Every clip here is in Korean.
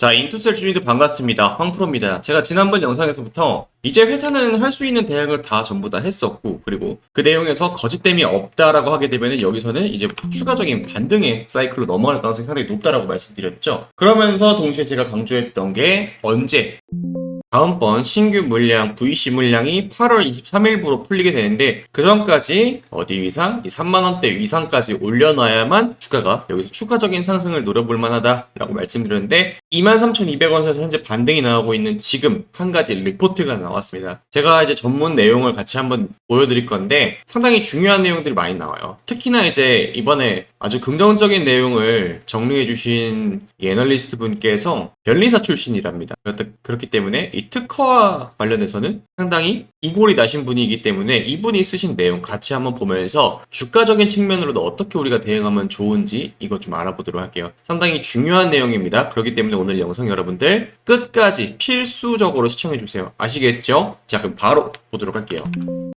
자, 인투셀 주인들 반갑습니다. 황프로입니다. 제가 지난번 영상에서부터 이제 회사는 할 수 있는 대응을 다 전부 다 했었고, 그리고 그 내용에서 거짓됨이 없다라고 하게 되면 여기서는 이제 추가적인 반등의 사이클로 넘어갈 가능성이 상당히 높다라고 말씀드렸죠. 그러면서 동시에 제가 강조했던 게 언제 다음번 신규 물량, VC 물량이 8월 23일부로 풀리게 되는데 그 전까지 어디 이상? 이 3만원대 이상까지 올려놔야만 주가가 여기서 추가적인 상승을 노려볼 만하다라고 말씀드렸는데 23,200원에서 현재 반등이 나오고 있는 지금 한 가지 리포트가 나왔습니다. 제가 이제 전문 내용을 같이 한번 보여드릴 건데 상당히 중요한 내용들이 많이 나와요. 특히나 이제 이번에 아주 긍정적인 내용을 정리해 주신 이 애널리스트 분께서 변리사 출신이랍니다. 그렇기 때문에 이 특허와 관련해서는 상당히 이골이 나신 분이기 때문에 이분이 쓰신 내용 같이 한번 보면서 주가적인 측면으로도 어떻게 우리가 대응하면 좋은지 이것 좀 알아보도록 할게요. 상당히 중요한 내용입니다. 그렇기 때문에 오늘 영상 여러분들 끝까지 필수적으로 시청해 주세요. 아시겠죠? 자, 그럼 바로 보도록 할게요.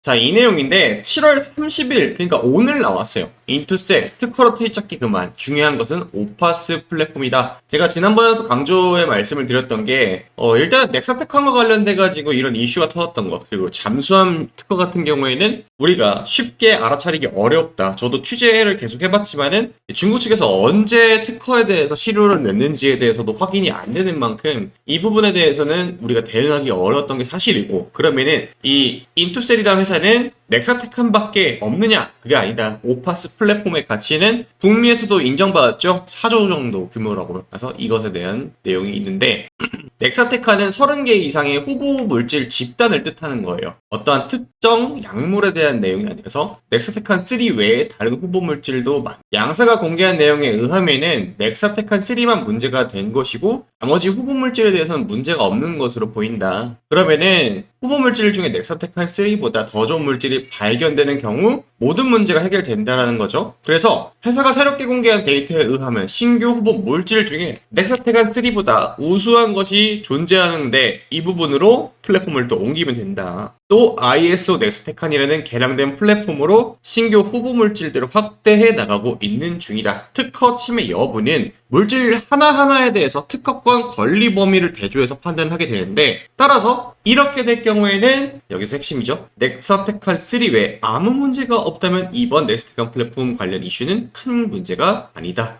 자, 이 내용인데 7월 30일, 그러니까 오늘 나왔어요. 인투셀, 특허로 트윗잡기 그만. 중요한 것은 오파스 플랫폼이다. 제가 지난번에도 강조의 말씀을 드렸던 게, 어, 일단 넥사 특허와 관련돼가지고 이런 이슈가 터졌던 것, 그리고 잠수함 특허 같은 경우에는 우리가 쉽게 알아차리기 어렵다. 저도 취재를 계속 해봤지만은 중국 측에서 언제 특허에 대해서 실효를 냈는지에 대해서도 확인이 안 되는 만큼 이 부분에 대해서는 우리가 대응하기 어려웠던 게 사실이고 그러면은 이 인투셀이라는 회사는 넥사테칸밖에 없느냐? 그게 아니다. 오파스 플랫폼의 가치는 북미에서도 인정받았죠. 4조 정도 규모라고. 그래서 이것에 대한 내용이 있는데 넥사테카는 30개 이상의 후보 물질 집단을 뜻하는 거예요. 어떠한 특정 약물에 대한 내용이 아니라서 넥사테칸 3 외에 다른 후보 물질도 많. 양사가 공개한 내용에 의하면은 넥사테칸 3만 문제가 된 것이고 나머지 후보 물질에 대해서는 문제가 없는 것으로 보인다. 그러면은 후보 물질 중에 넥사테칸 3보다 더 좋은 물질이 발견되는 경우 모든 문제가 해결된다라는 거죠. 그래서 회사가 새롭게 공개한 데이터에 의하면 신규 후보 물질 중에 넥사테칸 3보다 우수한 것이 존재하는데 이 부분으로 플랫폼을 또 옮기면 된다. 또 ISO 넥스테칸이라는 개량된 플랫폼으로 신규 후보 물질들을 확대해 나가고 있는 중이다. 특허 침해 여부는 물질 하나하나에 대해서 특허권 권리 범위를 대조해서 판단하게 되는데 따라서 이렇게 될 경우에는 여기서 핵심이죠. 넥사테칸 3 외에 아무 문제가 없다면 이번 넥스테칸 플랫폼 관련 이슈는 큰 문제가 아니다.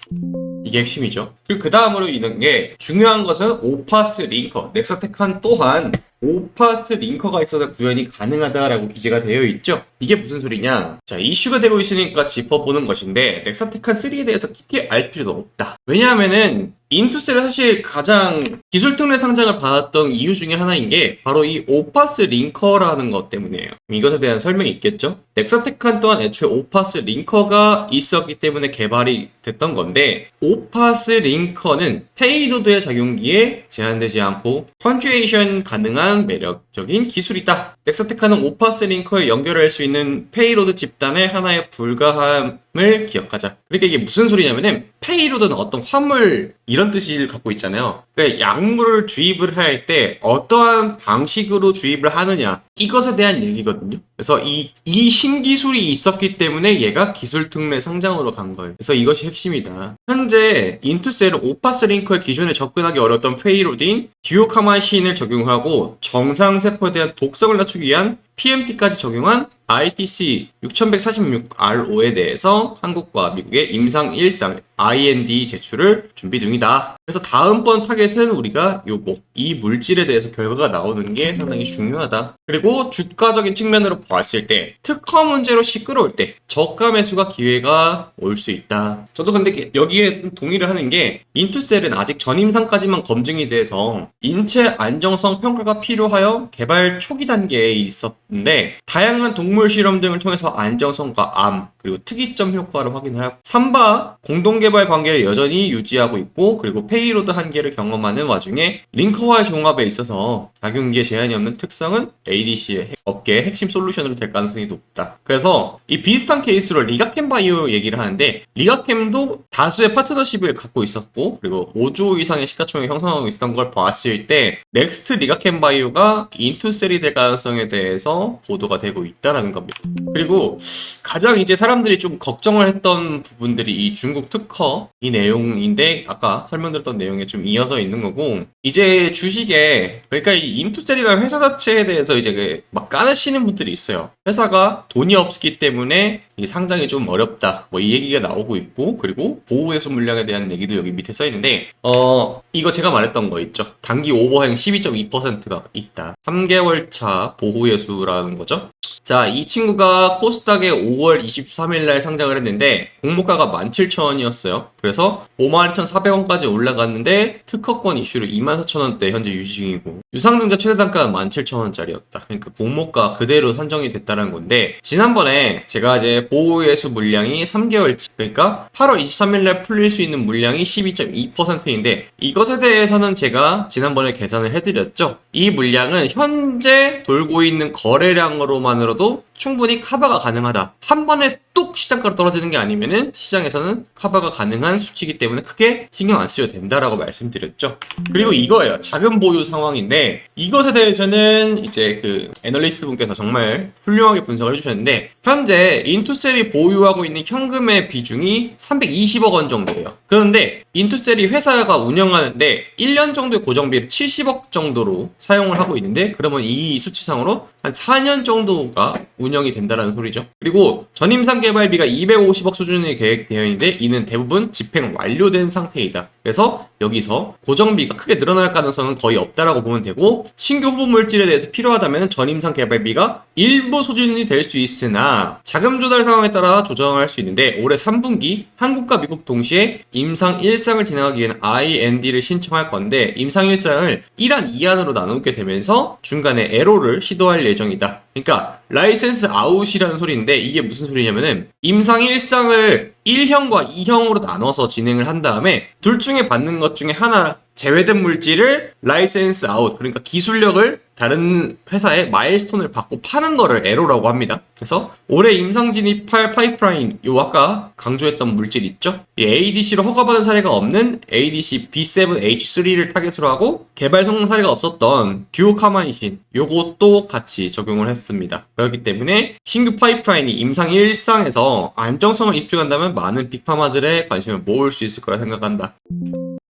이게 핵심이죠. 그리고 그 다음으로 있는 게 중요한 것은 오파스 링커. 넥사테칸 또한 오파스 링커가 있어서 구현이 가능하다라고 기재가 되어 있죠. 이게 무슨 소리냐? 자, 이슈가 되고 있으니까 짚어보는 것인데 넥사테칸 3에 대해서 깊게 알 필요도 없다. 왜냐하면은 인투셀이 사실 가장 기술 특례 상장을 받았던 이유 중에 하나인 게 바로 이 오파스 링커라는 것 때문이에요. 이것에 대한 설명이 있겠죠? 넥사테칸 또한 애초에 오파스 링커가 있었기 때문에 개발이 됐던 건데 오파스 링커는 페이로드의 작용기에 제한되지 않고 컨주에이션 가능한 매력적인 기술이다. 넥사테칸은 오파스 링커에 연결할 수 있는 페이로드 집단의 하나의 불가함 을 기억하자. 그러니까 이게 무슨 소리냐면은 페이로드는 어떤 화물 이런 뜻을 갖고 있잖아요. 그러니까 약물을 주입을 할 때 어떠한 방식으로 주입을 하느냐 이것에 대한 얘기거든요. 그래서 이, 이 신기술이 있었기 때문에 얘가 기술 특례 상장으로 간 거예요. 그래서 이것이 핵심이다. 현재 인투셀은 오파스 링커의 기존에 접근하기 어려웠던 페이로드인 디오카마신을 적용하고 정상 세포에 대한 독성을 낮추기 위한 PMT까지 적용한 ITC 6146RO에 대해서 한국과 미국의 임상 1상 IND 제출을 준비 중이다. 그래서 다음번 타겟은 우리가 요거 이 물질에 대해서 결과가 나오는 게 상당히 중요하다. 그리고 주가적인 측면으로 봤을 때 특허 문제로 시끄러울 때 저가 매수가 기회가 올 수 있다. 저도 근데 여기에 동의를 하는 게 인투셀은 아직 전임상까지만 검증이 돼서 인체 안정성 평가가 필요하여 개발 초기 단계에 있었는데 다양한 동물 실험 등을 통해서 안정성과 암 그리고 특이점 효과를 확인하여 삼바 공동 개발 관계를 여전히 유지하고 있고 그리고 페이 로드 한계를 경험하는 와중에 링커와의 종합에 있어서 작용기에 제한이 없는 특성은 ADC의 업계의 핵심 솔루션으로 될 가능성이 높다. 그래서 이 비슷한 케이스로 리가캠 바이오 얘기를 하는데 리가캠도 다수의 파트너십을 갖고 있었고 그리고 5조 이상의 시가총액을 형성하고 있었던 걸 봤을 때 넥스트 리가캠 바이오가 인투셀이 될 가능성에 대해서 보도가 되고 있다라는 겁니다. 그리고 가장 이제 사람들이 좀 걱정을 했던 부분들이 이 중국 특허 이 내용인데 아까 설명드렸던 말씀드렸던 내용에 좀 이어서 있는 거고 이제 주식에 그러니까 이 인투셀이라는 회사 자체에 대해서 이제 그막 까내시는 분들이 있어요. 회사가 돈이 없기 때문에 이 상장이 좀 어렵다. 뭐 이 얘기가 나오고 있고 그리고 보호해소 물량에 대한 얘기도 여기 밑에 써 있는데 어 이거 제가 말했던 거 있죠. 단기 오버행 12.2%가 있다. 3개월 차 보호예수라는 거죠. 자, 이 친구가 코스닥에 5월 23일 날 상장을 했는데 공모가가 17,000원이었어요. 그래서 51,400원까지 올라 갔는데 특허권 이슈로 24,000원대 현재 유지 중이고 유상증자 최대 단가는 17,000원짜리였다. 그러니까 공모가 그대로 산정이 됐다는 건데 지난번에 제가 이제 보호예수 물량이 3개월 그러니까 8월 23일 날 풀릴 수 있는 물량이 12.2%인데 이것에 대해서는 제가 지난번에 계산을 해드렸죠. 이 물량은 현재 돌고 있는 거래량으로만으로도 충분히 커버가 가능하다. 한 번에 뚝 시장가로 떨어지는 게 아니면은 시장에서는 커버가 가능한 수치이기 때문에 크게 신경 안 쓰셔도 된다라고 말씀드렸죠. 그리고 이거예요. 자금 보유 상황인데 이것에 대해서는 이제 그 애널리스트 분께서 정말 훌륭하게 분석을 해주셨는데 현재 인투셀이 보유하고 있는 현금의 비중이 320억 원 정도예요. 그런데 인투셀이 회사가 운영하는데 1년 정도의 고정비를 70억 정도로 사용을 하고 있는데 그러면 이 수치상으로 한 4년 정도가 운영이 된다는 소리죠. 그리고 전임상 개발비가 250억 수준이 계획되어 있는데 이는 대부분 집행 완료된 상태이다. 그래서 여기서 고정비가 크게 늘어날 가능성은 거의 없다라고 보면 되고 신규 후보 물질에 대해서 필요하다면 전임상 개발비가 일부 수준이 될 수 있으나 자금 조달 상황에 따라 조정할 수 있는데 올해 3분기 한국과 미국 동시에 임상 1상을 진행하기 위한 IND를 신청할 건데 임상 1상을 1안 2안으로 나누게 되면서 중간에 에로를 시도할 예정이다. 그러니까 라이센스 아웃이라는 소리인데 이게 무슨 소리냐면은 임상 1상을 1형과 2형으로 나눠서 진행을 한 다음에 둘 중에 받는 것 중에 하나 제외된 물질을 라이센스 아웃 그러니까 기술력을 다른 회사에 마일스톤을 받고 파는 거를 에로라고 합니다. 그래서 올해 임상 진입할 파이프라인 요 아까 강조했던 물질 있죠? 이 ADC로 허가받은 사례가 없는 ADC B7H3를 타겟으로 하고 개발 성공 사례가 없었던 듀오카마이신 요것도 같이 적용을 했습니다. 그렇기 때문에 신규 파이프라인이 임상 1상에서 안정성을 입증한다면 많은 빅파마들의 관심을 모을 수 있을 거라 생각한다.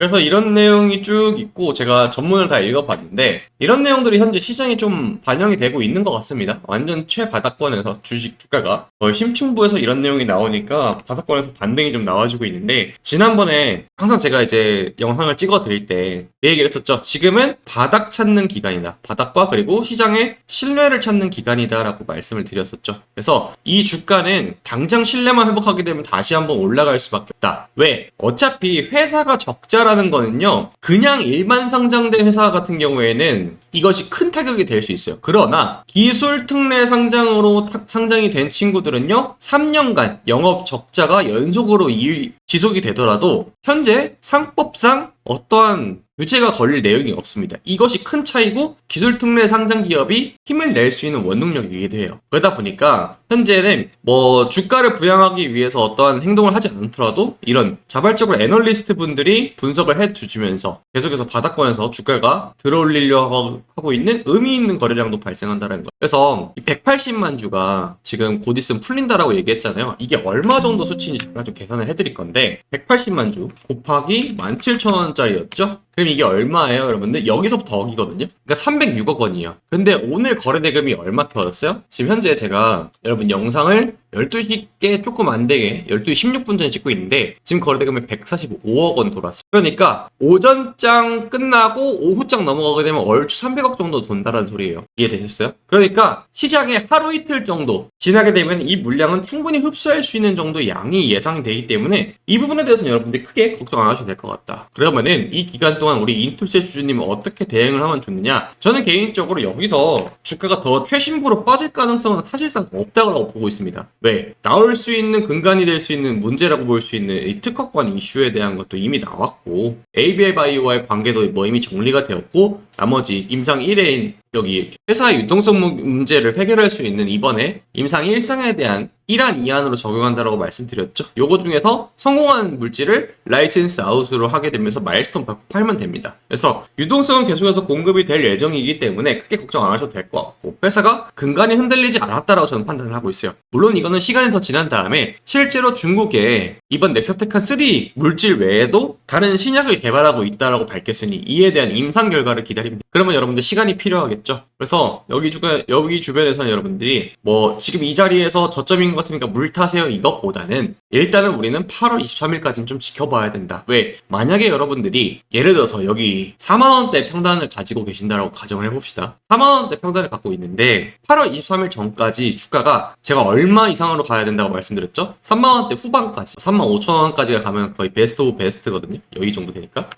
그래서 이런 내용이 쭉 있고 제가 전문을 다 읽어봤는데 이런 내용들이 현재 시장에 좀 반영이 되고 있는 것 같습니다. 완전 최바닥권에서 주식 주가가 거의 심층부에서 이런 내용이 나오니까 바닥권에서 반등이 좀 나와주고 있는데 지난번에 항상 제가 이제 영상을 찍어 드릴 때 그 얘기를 했었죠. 지금은 바닥 찾는 기간이다. 바닥과 그리고 시장의 신뢰를 찾는 기간이다 라고 말씀을 드렸었죠. 그래서 이 주가는 당장 신뢰만 회복하게 되면 다시 한번 올라갈 수밖에 없다. 왜? 어차피 회사가 적자라 는 거는요. 그냥 일반 상장된 회사 같은 경우에는 이것이 큰 타격이 될 수 있어요. 그러나 기술 특례 상장으로 타- 상장이 된 친구들은요. 3년간 영업 적자가 연속으로 이- 지속이 되더라도 현재 상법상 어떠한 규제가 걸릴 내용이 없습니다. 이것이 큰 차이고 기술 특례 상장 기업이 힘을 낼 수 있는 원동력이기도 해요. 그러다 보니까 현재는 뭐 주가를 부양하기 위해서 어떠한 행동을 하지 않더라도 이런 자발적으로 애널리스트 분들이 분석을 해 주시면서 계속해서 바닥권에서 주가가 들어올리려고 하고 있는 의미 있는 거래량도 발생한다는 거. 그래서 이 180만 주가 지금 곧 있으면 풀린다라고 얘기했잖아요. 이게 얼마 정도 수치인지 제가 좀 계산을 해드릴 건데 180만 주 곱하기 17,000원 짜리였죠? 그럼 이게 얼마예요, 여러분들? 여기서부터 억이거든요? 그러니까 306억 원이에요. 근데 오늘 거래 대금이 얼마 터졌어요? 지금 현재 제가 여러분 영상을 12시께 조금 안 되게 12시 16분 전에 찍고 있는데 지금 거래 대금이 145억 원 돌았어요. 그러니까 오전장 끝나고 오후장 넘어가게 되면 얼추 300억 정도 돈다라는 소리예요. 이해되셨어요? 그러니까 시장에 하루 이틀 정도 지나게 되면 이 물량은 충분히 흡수할 수 있는 정도의 양이 예상되기 때문에 이 부분에 대해서는 여러분들이 크게 걱정 안 하셔도 될 것 같다. 그러면은 이 기간 동안 우리 인투세 주주님은 어떻게 대응을 하면 좋느냐? 저는 개인적으로 여기서 주가가 더 최신부로 빠질 가능성은 사실상 없다고 보고 있습니다. 왜? 나올 수 있는 근간이 될 수 있는 문제라고 볼 수 있는 이 특허권 이슈에 대한 것도 이미 나왔고 ABL 바이오와의 관계도 뭐 이미 정리가 되었고 나머지 임상 1회인 여기 회사의 유동성 문- 문제를 해결할 수 있는 이번에 임상 1상에 대한 1안 2안으로 적용한다라고 말씀드렸죠. 요거 중에서 성공한 물질을 라이센스 아웃으로 하게 되면서 마일스톤 받고 팔면 됩니다. 그래서 유동성은 계속해서 공급이 될 예정이기 때문에 크게 걱정 안 하셔도 될 것 같고 회사가 근간이 흔들리지 않았다라고 저는 판단을 하고 있어요. 물론 이거는 시간이 더 지난 다음에 실제로 중국에 이번 넥서테칸 3 물질 외에도 다른 신약을 개발하고 있다라고 밝혔으니 이에 대한 임상 결과를 기 다립니다. 그러면 여러분들 시간이 필요하겠죠. 그래서 여기 주 여기 주변에서는 여러분들이 뭐 지금 이 자리에서 저점인 것 같으니까 물 타세요 이것보다는 일단은 우리는 8월 23일까지는 좀 지켜봐야 된다. 왜? 만약에 여러분들이 예를 들어서 여기 4만 원대 평단을 가지고 계신다라고 가정을 해봅시다. 4만 원대 평단을 갖고 있는데 8월 23일 전까지 주가가 제가 얼마 이상으로 가야 된다고 말씀드렸죠? 3만 원대 후반까지 3만 5천 원까지가 가면 거의 베스트 오브 베스트거든요. 여기 정도 되니까.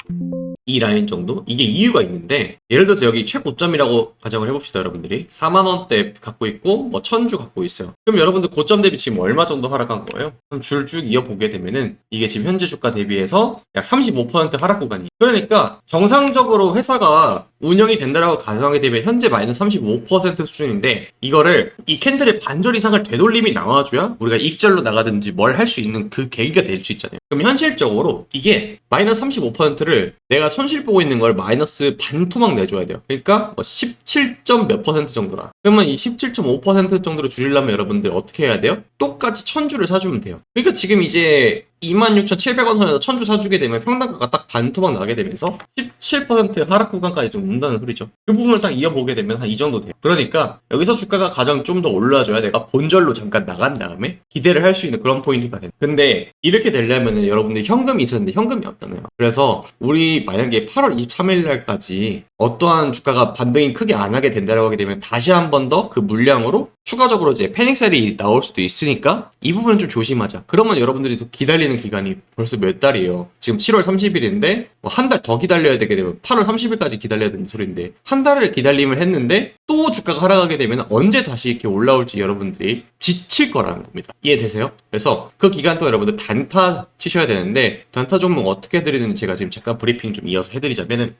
이 라인 정도? 이게 이유가 있는데 예를 들어서 여기 최고점이라고 가정을 해봅시다 여러분들이 4만 원대 갖고 있고 뭐 천주 갖고 있어요 그럼 여러분들 고점 대비 지금 얼마 정도 하락한 거예요? 그럼 줄쭉 이어보게 되면은 이게 지금 현재 주가 대비해서 약 35% 하락 구간이 그러니까 정상적으로 회사가 운영이 된다라고 가정하게 되면 현재 마이너스 35% 수준인데 이거를 이 캔들의 반절 이상을 되돌림이 나와줘야 우리가 익절로 나가든지 뭘 할 수 있는 그 계기가 될 수 있잖아요. 그럼 현실적으로 이게 마이너스 35%를 내가 손실 보고 있는 걸 마이너스 반 토막 내줘야 돼요. 그러니까 뭐 17점 몇 퍼센트 정도라. 그러면 이 17.5% 정도로 줄이려면 여러분들 어떻게 해야 돼요? 똑같이 천주를 사주면 돼요. 그러니까 지금 이제 26,700원 선에서 천주 사주게 되면 평단가가 딱 반토막 나게 되면서 17% 하락 구간까지 좀 온다는 소리죠. 그 부분을 딱 이어보게 되면 한 이 정도 돼요. 그러니까 여기서 주가가 가장 좀 더 올라줘야 내가 본절로 잠깐 나간 다음에 기대를 할 수 있는 그런 포인트가 돼요. 근데 이렇게 되려면 여러분들 현금이 있었는데 현금이 없잖아요. 그래서 우리 만약에 8월 23일 날까지 어떠한 주가가 반등이 크게 안 하게 된다고 하게 되면 다시 한 번 더 그 물량으로 추가적으로 이제 패닉셀이 나올 수도 있으니까 이 부분은 좀 조심하자. 그러면 여러분들이 또 기다리는 기간이 벌써 몇 달이에요. 지금 7월 30일인데 뭐 한달 더 기다려야 되게 되면 8월 30일까지 기다려야 되는 소리인데 한 달을 기다림을 했는데 또 주가가 하락하게 되면 언제 다시 이렇게 올라올지 여러분들이 지칠 거라는 겁니다. 이해되세요? 그래서 그 기간 동안 여러분들 단타 치셔야 되는데 단타 종목 어떻게 해드리는지 제가 지금 잠깐 브리핑 좀 이어서 해드리자면은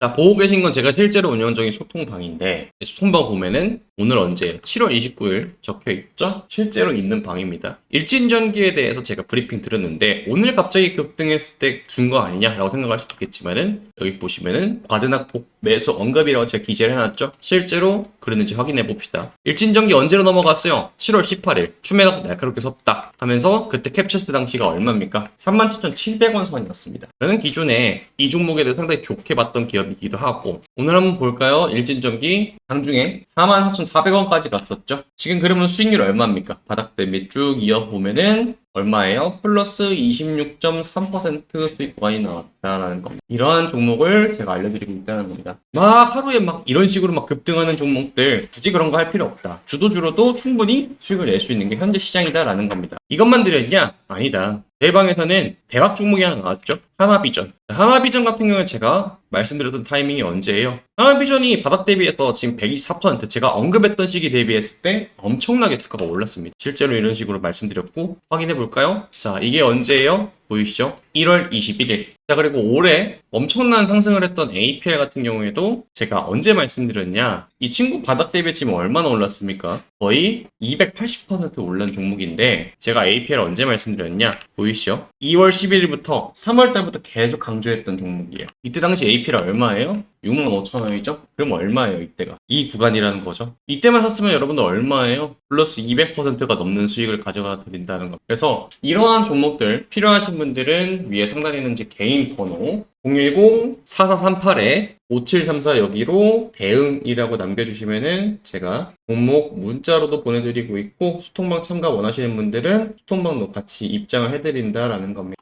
자, 보고 계신 건 제가 실제로 운영 중인 소통방인데, 소통방 보면은 오늘 언제 7월 29일 적혀 있죠? 실제로 있는 방입니다. 일진전기에 대해서 제가 브리핑 드렸는데, 오늘 갑자기 급등했을 때 준 거 아니냐라고 생각할 수도 있겠지만은, 여기 보시면은 과드낙폭 매수 언급이라고 제가 기재를 해놨죠? 실제로 그랬는지 확인해 봅시다. 일진전기 언제로 넘어갔어요? 7월 18일. 추매가 날카롭게 섰다. 하면서 그때 캡처스 당시가 얼마입니까? 37,700원 선이었습니다. 저는 기존에 이 종목에 대해 상당히 좋게 봤던 기업이기도 하고 오늘 한번 볼까요? 일진전기 장중에 44,400원까지 갔었죠. 지금 그러면 수익률 얼마입니까? 바닥 대비 쭉 이어보면은 얼마예요? 플러스 26.3% 수익 구간이 나왔다라는 겁니다. 이러한 종목을 제가 알려드리고 있다는 겁니다. 막 하루에 막 이런 식으로 막 급등하는 종목들 굳이 그런 거 할 필요 없다. 주도주로도 충분히 수익을 낼 수 있는 게 현재 시장이다라는 겁니다. 이것만 드렸냐? 아니다. 제 방에서는 대박 종목이 하나 나왔죠. 하나비전. 하나비전 같은 경우는 제가 말씀드렸던 타이밍이 언제예요? 하나비전이 바닥 대비해서 지금 124% 제가 언급했던 시기 대비했을 때 엄청나게 주가가 올랐습니다. 실제로 이런 식으로 말씀드렸고 확인해 볼까요? 자, 이게 언제예요? 보이시죠? 1월 21일. 자, 그리고 올해 엄청난 상승을 했던 APL 같은 경우에도 제가 언제 말씀드렸냐? 이 친구 바닥 대비 지금 얼마나 올랐습니까? 거의 280% 올른 종목인데 제가 APL 언제 말씀드렸냐? 보이시죠? 2월 11일부터 3월 달부터 계속 강조했던 종목이에요. 이때 당시 APL 얼마예요? 65,000원이죠? 그럼 얼마예요, 이때가? 이 구간이라는 거죠. 이때만 샀으면 여러분들 얼마예요? 플러스 200%가 넘는 수익을 가져가 드린다는 거. 그래서 이러한 종목들 필요하신 분들은 위에 상단에 있는 제 개인 번호 010-4438에5734 여기로 대응이라고 남겨주시면은 제가 종목 문자로도 보내드리고 있고 소통방 참가 원하시는 분들은 소통방도 같이 입장을 해드린다라는 겁니다.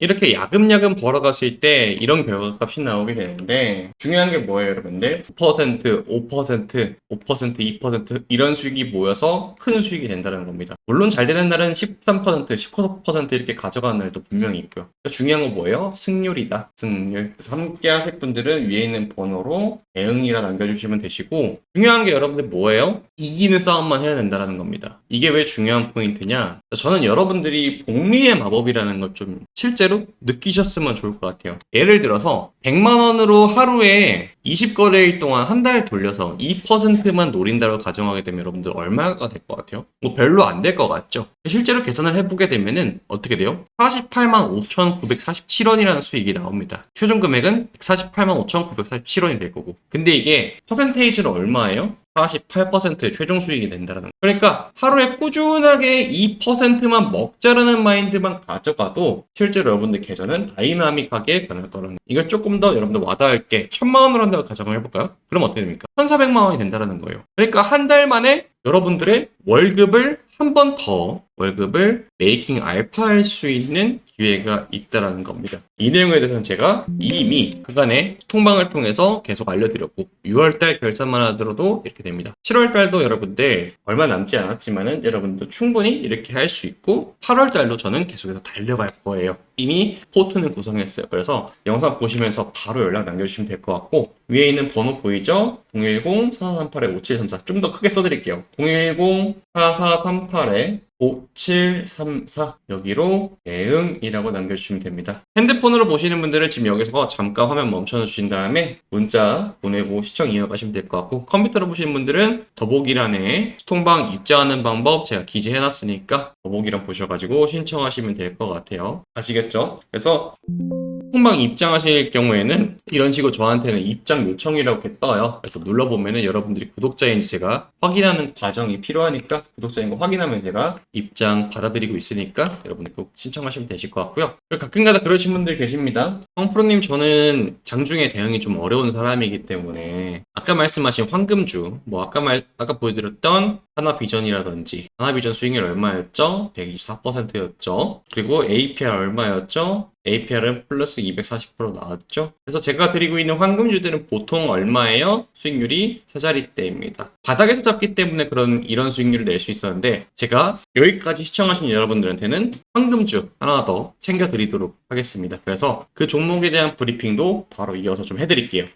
이렇게 야금야금 벌어갔을 때 이런 결과값이 나오게 되는데 중요한 게 뭐예요 여러분들? 9% 5% 5% 2% 이런 수익이 모여서 큰 수익이 된다는 겁니다. 물론 잘 되는 날은 13% 19% 이렇게 가져가는 날도 분명히 있고요. 중요한 건 뭐예요? 승률이다. 승률. 그래서 함께 하실 분들은 위에 있는 번호로 대응이라 남겨주시면 되시고 중요한 게 여러분들 뭐예요? 이기는 싸움만 해야 된다는 겁니다. 이게 왜 중요한 포인트냐? 저는 여러분들이 복리의 마법이라는 걸 좀 실제로 느끼셨으면 좋을 것 같아요. 예를 들어서 100만 원으로 하루에 20거래일 동안 한 달 돌려서 2%만 노린다고 가정하게 되면 여러분들 얼마가 될 것 같아요? 뭐 별로 안 될 것 같죠? 실제로 계산을 해보게 되면은 어떻게 돼요? 48만 5,947원이라는 수익이 나옵니다. 최종 금액은 148만 5,947원이 될 거고. 근데 이게 퍼센테이지는 얼마예요? 48%의 최종 수익이 된다는 거. 그러니까 하루에 꾸준하게 2%만 먹자라는 마인드만 가져가도 실제로 여러분들 계좌는 다이나믹하게 변할 거라는 거. 이걸 조금 더 여러분들 와닿을게 천만 원으로 한다고 가정을 해볼까요? 그럼 어떻게 됩니까? 1,400만 원이 된다는 거예요. 그러니까 한 달 만에 여러분들의 월급을 한 번 더 월급을 메이킹 알파 할 수 있는 기회가 있다라는 겁니다. 이 내용에 대해서는 제가 이미 그간의 통방을 통해서 계속 알려드렸고 6월달 결산만 하더라도 이렇게 됩니다. 7월달도 여러분들 얼마 남지 않았지만은 여러분도 충분히 이렇게 할 수 있고 8월달도 저는 계속해서 달려갈 거예요. 이미 포트는 구성했어요. 그래서 영상 보시면서 바로 연락 남겨주시면 될 것 같고 위에 있는 번호 보이죠? 010-4438-5734 좀 더 크게 써드릴게요. 010-4438에 5734 여기로 대응이라고 남겨주시면 됩니다. 핸드폰으로 보시는 분들은 지금 여기서 잠깐 화면 멈춰 주신 다음에 문자 보내고 시청 이어가시면 될 것 같고 컴퓨터로 보시는 분들은 더보기란에 통방 입장하는 방법 제가 기재해 놨으니까 더보기란 보셔가지고 신청하시면 될 것 같아요. 아시겠죠? 그래서 통방 입장하실 경우에는 이런 식으로 저한테는 입장 요청이라고 이렇게 떠요. 그래서 눌러보면은 여러분들이 구독자인지 제가 확인하는 과정이 필요하니까 구독자인 거 확인하면 제가 입장 받아들이고 있으니까 여러분들 꼭 신청하시면 되실 것 같고요. 그리고 가끔가다 그러신 분들 계십니다. 황프로님 저는 장중에 대응이 좀 어려운 사람이기 때문에 아까 말씀하신 황금주 뭐 아까 말 아까 보여드렸던 하나비전이라든지 하나비전 수익률 얼마였죠? 124%였죠. 그리고 APR 얼마였죠? APR은 플러스 240% 나왔죠. 그래서 제가 드리고 있는 황금주들은 보통 얼마예요? 수익률이 세 자리대입니다. 바닥에서 잡기 때문에 그런 이런 수익률을 낼 수 있었는데 제가 여기까지 시청하신 여러분들한테는 황금주 하나 더 챙겨 드리도록 하겠습니다. 그래서 그 종목에 대한 브리핑도 바로 이어서 좀 해드릴게요.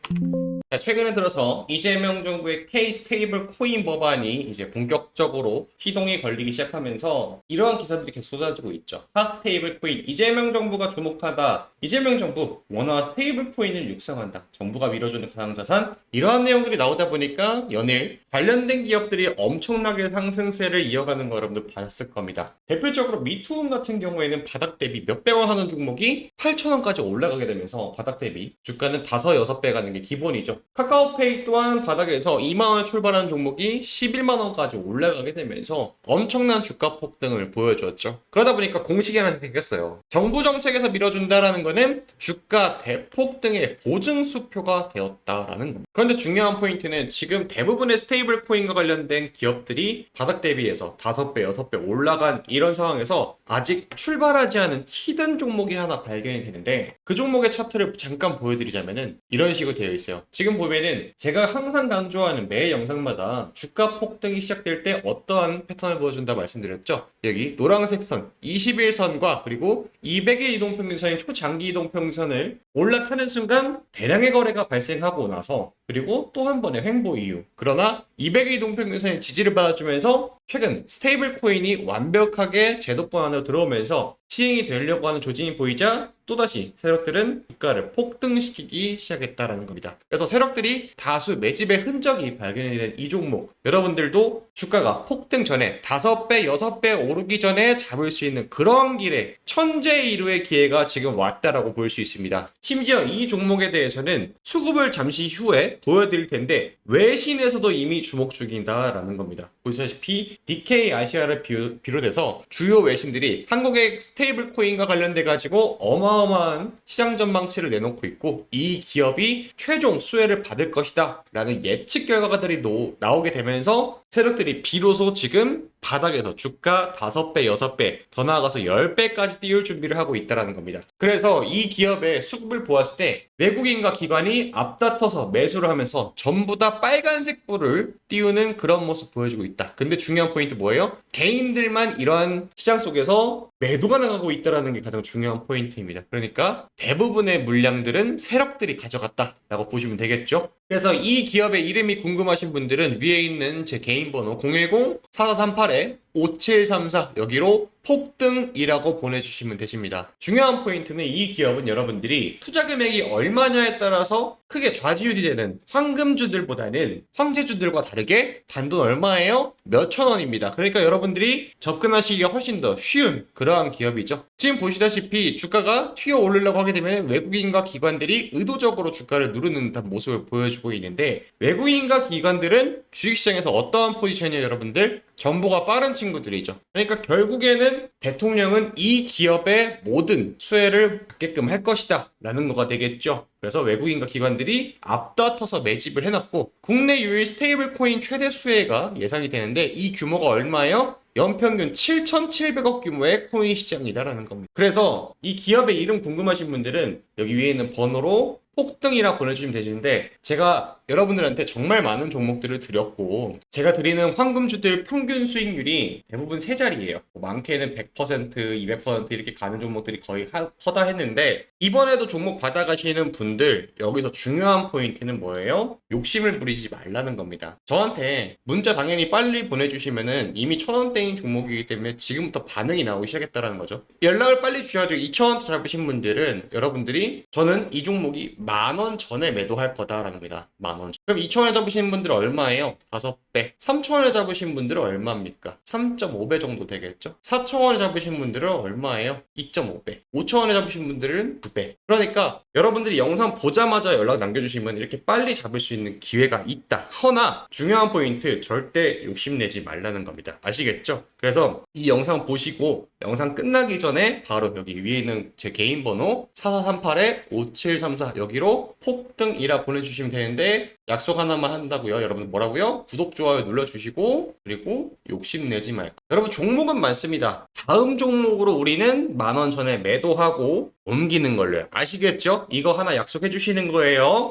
자, 최근에 들어서 이재명 정부의 K 스테이블 코인 법안이 이제 본격적으로 시동이 걸리기 시작하면서 이러한 기사들이 계속 쏟아지고 있죠. 하 스테이블 코인 이재명 정부가 주목하다. 이재명 정부 원화 스테이블 코인을 육성한다. 정부가 밀어주는 가상 자산 이러한 내용들이 나오다 보니까 연일 관련된 기업들이 엄청나게 상승세를 이어가는 거 여러분들 봤을 겁니다. 대표적으로 미투운 같은 경우에는 바닥 대비 몇백 원 하는 종목이 8천 원까지 올라가게 되면서 바닥 대비 주가는 5, 6배 가는 게 기본이죠. 카카오페이 또한 바닥에서 2만 원 출발하는 종목이 11만 원까지 올라가게 되면서 엄청난 주가 폭등을 보여줬죠. 그러다 보니까 공식이 하나 생겼어요. 정부 정책에서 밀어준다라는 거는 주가 대폭등의 보증 수표가 되었다라는 겁니다. 그런데 중요한 포인트는 지금 대부분의 스테이 블 코인과 관련된 기업들이 바닥 대비해서 5배, 6배 올라간 이런 상황에서 아직 출발하지 않은 히든 종목이 하나 발견이 되는데 그 종목의 차트를 잠깐 보여드리자면은 이런 식으로 되어 있어요. 지금 보면은 제가 항상 강조하는 매 영상마다 주가 폭등이 시작될 때 어떠한 패턴을 보여준다 말씀드렸죠. 여기 노란색 선 21선과 그리고 200일 이동평균선인 초장기 이동평균선을 올라타는 순간 대량의 거래가 발생하고 나서 그리고 또 한 번의 횡보 이후 그러나 200일 이동평균선의 지지를 받아주면서 최근 스테이블 코인이 완벽하게 제도권 안으로 들어오면서 시행이 되려고 하는 조짐이 보이자 또다시 세력들은 주가를 폭등시키기 시작했다라는 겁니다. 그래서 세력들이 다수 매집의 흔적이 발견이 된 이 종목 여러분들도 주가가 폭등 전에 5배, 6배 오르기 전에 잡을 수 있는 그런 길에 천재 이루의 기회가 지금 왔다라고 볼 수 있습니다. 심지어 이 종목에 대해서는 수급을 잠시 후에 보여드릴 텐데 외신에서도 이미 주목 중이다라는 겁니다. 보시다시피 DK 아시아를 비- 비롯해서 주요 외신들이 한국의 스테이블 코인과 관련돼 가지고 어마어마한 시장 전망치를 내놓고 있고 이 기업이 최종 수혜를 받을 것이다 라는 예측 결과들이 노- 나오게 되면서 세력들이 비로소 지금 바닥에서 주가 5배, 6배, 더 나아가서 10배까지 띄울 준비를 하고 있다는 겁니다. 그래서 이 기업의 수급을 보았을 때 외국인과 기관이 앞다퉈서 매수를 하면서 전부 다 빨간색 불을 띄우는 그런 모습 보여주고 있다. 근데 중요한 포인트 뭐예요? 개인들만 이러한 시장 속에서 매도가 나가고 있다는 게 가장 중요한 포인트입니다. 그러니까 대부분의 물량들은 세력들이 가져갔다라고 보시면 되겠죠. 그래서 이 기업의 이름이 궁금하신 분들은 위에 있는 제 개인 번호 010-4438에 5734 여기로 폭등이라고 보내주시면 되십니다. 중요한 포인트는 이 기업은 여러분들이 투자 금액이 얼마냐에 따라서 크게 좌지우지 되는 황금주들보다는 황제주들과 다르게 단돈 얼마예요? 몇천 원입니다. 그러니까 여러분들이 접근하시기가 훨씬 더 쉬운 그러한 기업이죠. 지금 보시다시피 주가가 튀어 오르려고 하게 되면 외국인과 기관들이 의도적으로 주가를 누르는 듯한 모습을 보여주고 있는데 외국인과 기관들은 주식시장에서 어떠한 포지션이에요 여러분들? 정보가 빠른 친구들이죠. 그러니까 결국에는 대통령은 이 기업의 모든 수혜를 받게끔 할 것이다. 라는 거가 되겠죠. 그래서 외국인과 기관들이 앞다퉈서 매집을 해놨고 국내 유일 스테이블 코인 최대 수혜가 예상이 되는데 이 규모가 얼마예요? 연평균 7,700억 규모의 코인 시장이다라는 겁니다. 그래서 이 기업의 이름 궁금하신 분들은 여기 위에 있는 번호로 폭등이라 보내주시면 되시는데 제가 여러분들한테 정말 많은 종목들을 드렸고 제가 드리는 황금주들 평균 수익률이 대부분 세 자리예요. 뭐 많게는 100%, 200% 이렇게 가는 종목들이 거의 하- 허다 했는데 이번에도 종목 받아가시는 분들 여기서 중요한 포인트는 뭐예요? 욕심을 부리지 말라는 겁니다. 저한테 문자 당연히 빨리 보내주시면은 이미 천 원대인 종목이기 때문에 지금부터 반응이 나오기 시작했다라는 거죠. 연락을 빨리 주셔가지고 2천 원대 잡으신 분들은 여러분들이 저는 이 종목이 만 원 전에 매도할 거다라는 겁니다. 만 원. 그럼 2천 원에 잡으신 분들은 얼마예요? 다섯 배. 3천 원에 잡으신 분들은 얼마입니까? 3.5배 정도 되겠죠? 4천 원에 잡으신 분들은 얼마예요? 2.5배. 5천 원에 잡으신 분들은 2배. 그러니까 여러분들이 영상 보자마자 연락 남겨주시면 이렇게 빨리 잡을 수 있는 기회가 있다. 허나 중요한 포인트 절대 욕심내지 말라는 겁니다. 아시겠죠? 그래서 이 영상 보시고 영상 끝나기 전에 바로 여기 위에 있는 제 개인 번호 4438-5734 여기로 폭등이라 보내주시면 되는데 약속 하나만 한다고요. 여러분 뭐라고요? 구독, 좋아요 눌러주시고 그리고 욕심내지 말고 여러분 종목은 많습니다. 다음 종목으로 우리는 만 원 전에 매도하고 옮기는 걸로요. 아시겠죠? 이거 하나 약속해 주시는 거예요.